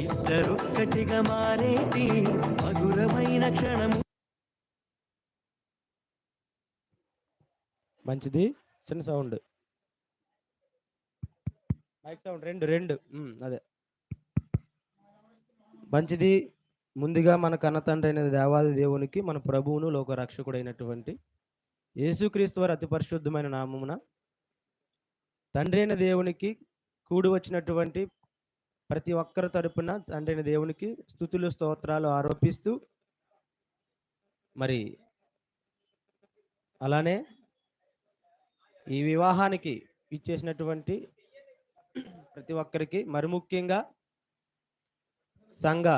ఇద్దరొక్కటిగా మారేటి మధురమైన క్షణము. మంచిది. చిన్న సౌండ్. Mic sound. రెండు రెండు. అదే. మంచిది. ముందుగా మన కన్నతండ్రి అయిన దేవాది దేవునికి మన ప్రభువును లోక రక్షకుడైనటువంటి యేసుక్రీస్తు వారి అతి పరిశుద్ధమైన నామమున తండ్రి అయిన దేవునికి కూడి వచ్చినటువంటి ప్రతి ఒక్కరి తరపున తండ్రి అయిన దేవునికి స్థుతులు స్తోత్రాలు ఆరోపిస్తూ మరి అలానే ఈ వివాహానికి ఇచ్చేసినటువంటి ప్రతి ఒక్కరికి మరి ముఖ్యంగా సంఘ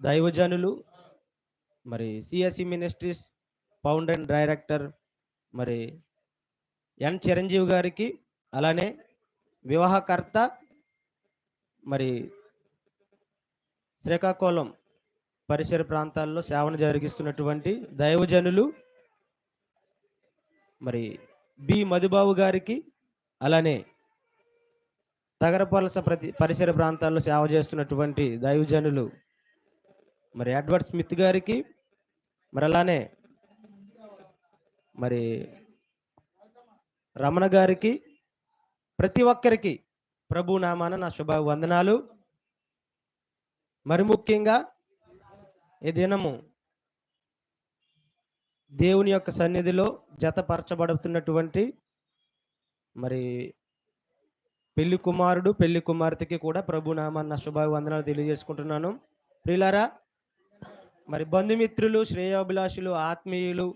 దైవజనులు మరి CSC ministries founder and director మరి ఎన్ చిరంజీవి గారికి అలానే వివాహకర్త మరి శ్రీకాకుళం పరిసర ప్రాంతాల్లో సేవను జరిగిస్తున్నటువంటి దైవజనులు మరి బి మధుబాబు గారికి అలానే తగరపలస ప్రతి పరిసర ప్రాంతాల్లో సేవ చేస్తున్నటువంటి దైవజనులు మరి ఎడ్వర్డ్ స్మిత్ గారికి మరి అలానే మరి రమణ గారికి ప్రతి ఒక్కరికి ప్రభు నామాన నా శుభ వందనాలు మరి ముఖ్యంగా ఈ దినము దేవుని యొక్క సన్నిధిలో జతపరచబడుతున్నటువంటి మరి పెళ్ళి కుమారుడు పెళ్ళి కుమార్తెకి కూడా ప్రభు నామాన్న శుభ వందనాలు తెలియజేసుకుంటున్నాను. ప్రియులారా మరి బంధుమిత్రులు శ్రేయాభిలాషులు ఆత్మీయులు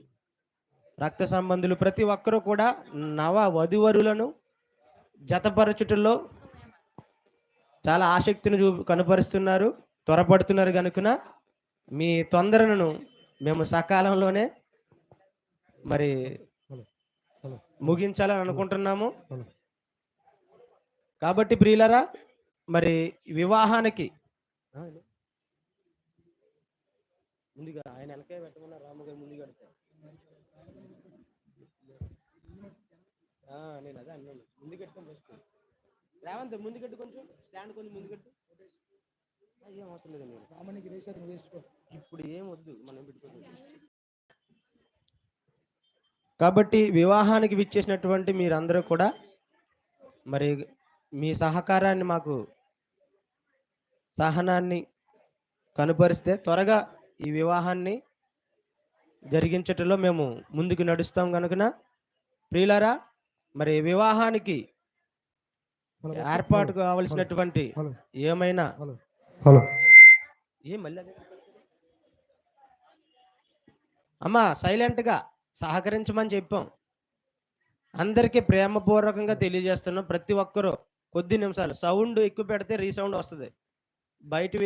రక్త సంబంధులు ప్రతి ఒక్కరూ కూడా నవ వధువరులను జతపరచుటలో చాలా ఆసక్తిని చూ కనపరుస్తున్నారు త్వరపడుతున్నారు కనుక మీ తొందరను మేము సకాలంలోనే మరి ముగించాలని అనుకుంటున్నాము. కాబట్టి ప్రియులరా మరి వివాహానికి ముందుగా ఆయన వెనకే పెట్టమన్నా రాముగారు ముందు కడతారు నేను అదే అన్నాను. కట్టుకోండి ఫస్ట్ రేవంత్ ముందు కట్టు కొంచెం. స్టాండ్ కొంచెం ముందు కట్టు. ఆ, ఏం అవసరం వేసుకో. ఇప్పుడు ఏం వద్దు మనం పెట్టుకోవాలి. కాబట్టి వివాహానికి విచ్చేసినటువంటి మీరందరూ కూడా మరి మీ సహకారాన్ని మాకు సహనాన్ని కనుపరిస్తే త్వరగా ఈ వివాహాన్ని జరిగించటంలో మేము ముందుకు నడుస్తాం కనుక ప్రియులారా మరి వివాహానికి ఏర్పాటు కావలసినటువంటి ఏమైనా? హలో ఏం మళ్ళీ? అమ్మా సైలెంట్గా సహకరించమని చెప్పాం. అందరికీ ప్రేమపూర్వకంగా తెలియజేస్తున్నాం. ప్రతి ఒక్కరూ కొద్ది నిమిషాలు సౌండ్ ఎక్కువ పెడితే రీసౌండ్ వస్తుంది. బయట